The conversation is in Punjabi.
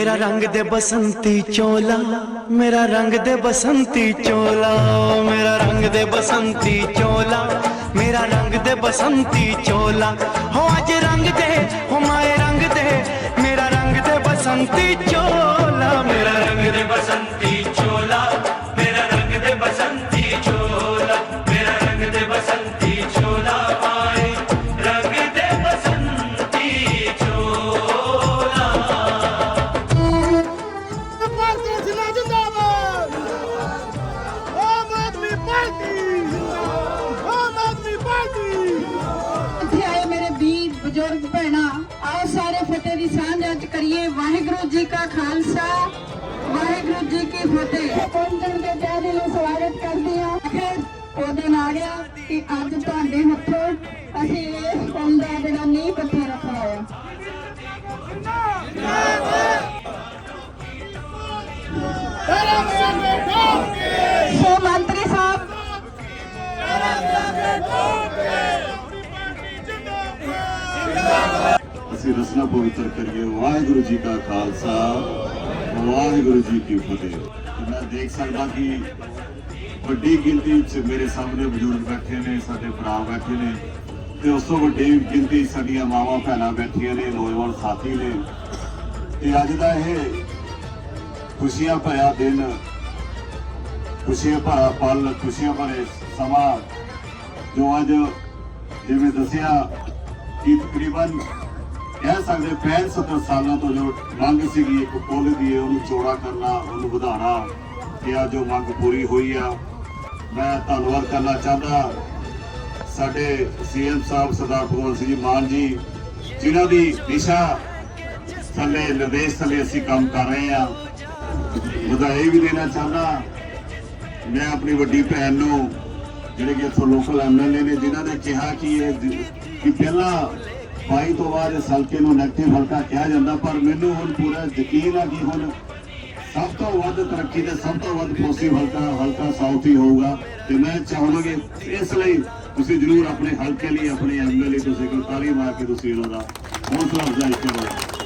ਮੇਰਾ ਰੰਗ ਦੇ ਬਸੰਤੀ ਚੋਲਾ, ਮੇਰਾ ਰੰਗ ਦੇ ਬਸੰਤੀ ਚੋਲਾ, ਮੇਰਾ ਰੰਗ ਦੇ ਬਸੰਤੀ ਚੋਲਾ, ਮੇਰਾ ਰੰਗ ਦੇ ਬਸੰਤੀ ਚੋਲਾ। ਹੋ ਅੱਜ ਰੰਗ ਦੇ, ਹੋ ਮਾਏ ਰੰਗ ਦੇ, ਮੇਰਾ ਰੰਗ ਦੇ ਬਸੰਤੀ ਕਰੀਏ ਵਾਹਿਗੁਰੂ ਜੀ ਕਾ ਖਾਲਸਾ ਵਾਹਿਗੁਰੂ ਜੀ ਕੀ ਫਤਿਹ। ਪਹੁੰਚਣ ਦੇ ਤਹਿ ਦਿਲੋਂ ਸਵਾਗਤ ਕਰਦੇ ਹਾਂ। ਫਿਰ ਉਹਦੇ ਨਾਲ ਆ ਕਿ ਅੱਜ ਅਸੀਂ ਰਸਨਾ ਪਵਿੱਤਰ ਕਰੀਏ। ਵਾਹਿਗੁਰੂ ਜੀ ਕਾ ਖਾਲਸਾ, ਵਾਹਿਗੁਰੂ ਜੀ ਕੀ ਫਤਿਹ। ਮੈਂ ਦੇਖ ਸਕਦਾ ਕਿ ਵੱਡੀ ਗਿਣਤੀ ਵਿੱਚ ਮੇਰੇ ਸਾਹਮਣੇ ਬਜ਼ੁਰਗ ਬੈਠੇ ਨੇ, ਸਾਡੇ ਭਰਾ ਬੈਠੇ ਨੇ। ਤੇ ਉਸ ਤੋਂ ਵੱਡੀ ਗਿਣਤੀ ਸਾਡੀਆਂ ਮਾਵਾਂ ਭੈਣਾਂ ਬੈਠੀਆਂ ਨੇ, ਨੌਜਵਾਨ ਸਾਥੀ ਨੇ। ਤੇ ਅੱਜ ਦਾ ਇਹ ਖੁਸ਼ੀਆਂ ਭਰਿਆ ਦਿਨ, ਖੁਸ਼ੀਆਂ ਭਰਾ ਪਲ, ਖੁਸ਼ੀਆਂ ਭਰੇ ਸਮਾਂ ਜੋ ਅੱਜ ਜਿਵੇਂ ਦੱਸਿਆ ਕਿ ਤਕਰੀਬਨ ਕਹਿ ਸਕਦੇ 65 70 ਸਾਲਾਂ ਤੋਂ ਜੋ ਮੰਗ ਸੀਗੀ ਇੱਕ ਪੁੱਲ ਦੀ, ਉਹਨੂੰ ਚੌੜਾ ਕਰਨਾ, ਉਹਨੂੰ ਵਧਾਉਣਾ, ਕਿ ਆ ਜੋ ਮੰਗ ਪੂਰੀ ਹੋਈ ਆ। ਮੈਂ ਧੰਨਵਾਦ ਕਰਨਾ ਚਾਹੁੰਦਾ ਸਾਡੇ ਸੀਐਮ ਸਾਹਿਬ ਸਰਦਾਰ ਭਗਵੰਤ ਸਿੰਘ ਜੀ ਮਾਨ ਜੀ, ਜਿਨ੍ਹਾਂ ਦੀ ਦਿਸ਼ਾ ਥੱਲੇ, ਨਿਰਦੇਸ਼ ਥੱਲੇ ਅਸੀਂ ਕੰਮ ਕਰ ਰਹੇ ਆ। ਵਧਾਈ ਵੀ ਦੇਣਾ ਚਾਹੁੰਦਾ। ਮੈਂ ਆਪਣੀ ਵੱਡੀ ਭੈਣ ਨੂੰ, ਜਿਹੜੇ ਕਿ ਇੱਥੋਂ ਲੋਕਲ ਐਮਐਲਏ ਨੇ, ਜਿਨ੍ਹਾਂ ਨੇ ਕਿਹਾ ਕਿ ਇਹ, ਕਿ ਪਹਿਲਾਂ 22 ਤੋਂ ਬਾਅਦ ਇਸ ਹਲਕੇ ਨੂੰ ਨੈਗੇਟਿਵ ਹਲਕਾ ਕਿਹਾ ਜਾਂਦਾ, ਪਰ ਮੈਨੂੰ ਹੁਣ ਪੂਰਾ ਯਕੀਨ ਆ ਕਿ ਹੁਣ ਸਭ ਤੋਂ ਵੱਧ ਤਰੱਕੀ ਤੇ ਸਭ ਤੋਂ ਵੱਧ ਪੋਜ਼ਿਟਿਵ ਹਲਕਾ ਹਲਕਾ ਸਾਊਥ ਹੀ ਹੋਊਗਾ। ਤੇ ਮੈਂ ਚਾਹਾਂਗਾ ਕਿ ਇਸ ਲਈ ਤੁਸੀਂ ਜਰੂਰ ਆਪਣੇ ਹਲਕੇ ਲਈ, ਆਪਣੇ ਐਮਐਲਏ ਤੁਸੀਂ ਕੋਈ ਮਾਰ ਕੇ ਤੁਸੀਂ ਉਹਨਾਂ ਦਾ ਹੌਸਲਾ ਅਫਜ਼ਾਈ ਕਰੋ।